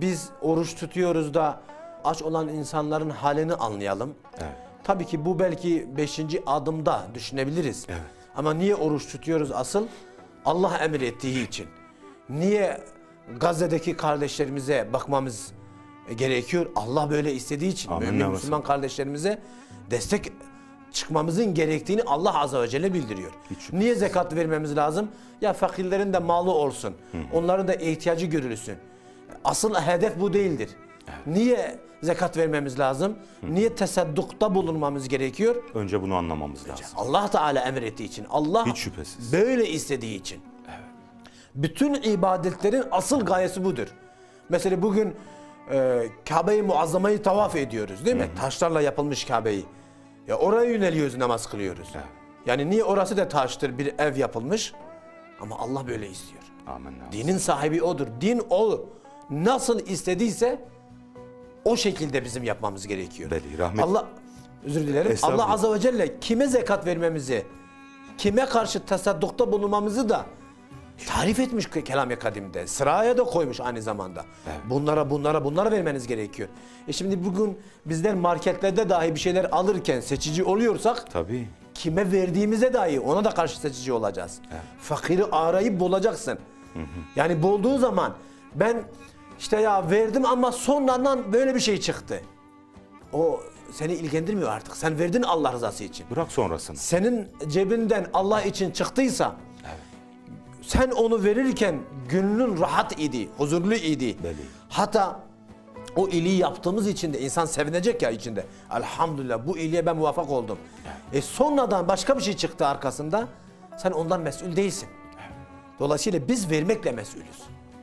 biz oruç tutuyoruz da aç olan insanların halini anlayalım. Evet. Tabii ki bu belki beşinci adımda düşünebiliriz. Evet. Ama niye oruç tutuyoruz asıl? Allah emrettiği için. Niye Gazze'deki kardeşlerimize bakmamız gerekiyor? Allah böyle istediği için. Amin. Mümin. Müslüman kardeşlerimize destek çıkmamızın gerektiğini Allah Azze ve Celle bildiriyor. Hiç Niye zekat vermemiz lazım? Ya fakirlerin de malı olsun. Onların da ihtiyacı görülsün. Asıl hedef bu değildir. Niye zekat vermemiz lazım? Niye tesaddukta bulunmamız gerekiyor? Önce bunu anlamamız lazım. Allah Teala emrettiği için. Allah Hiç şüphesiz. böyle istediği için. Bütün ibadetlerin asıl gayesi budur. Mesela bugün e, Kabe-i Muazzama'yı tavaf ediyoruz değil mi? Taşlarla yapılmış Kabe'yi. Ya oraya yöneliyoruz, namaz kılıyoruz. Evet. Yani niye orası da taştır, bir ev yapılmış? Ama Allah böyle istiyor. Amin. Dinin sahibi odur. Din o nasıl istediyse o şekilde bizim yapmamız gerekiyor. Beli, rahmet- Allah özür dilerim. Allah azze ve celle kime zekat vermemizi, kime karşı tasaddukta bulunmamızı da tarif etmiş ke- kelam-ı kadimde. Sıraya da koymuş aynı zamanda. Bunlara bunlara bunlara vermeniz gerekiyor. E şimdi bugün bizler marketlerde dahi bir şeyler alırken seçici oluyorsak Tabii. kime verdiğimize dahi ona da karşı seçici olacağız. Fakiri arayıp bulacaksın. Yani bulduğu zaman ben işte ya verdim ama sonradan böyle bir şey çıktı. O seni ilgilendirmiyor artık. Sen verdin Allah rızası için. Bırak sonrasını. Senin cebinden Allah için çıktıysa sen onu verirken gönlün rahat idi, huzurlu idi. Belli. Hatta o iyiliği yaptığımız için de insan sevinecek ya içinde. Elhamdülillah bu iyiliğe ben muvaffak oldum. E sonradan başka bir şey çıktı arkasında. Sen ondan mesul değilsin. Dolayısıyla biz vermekle mesulüz.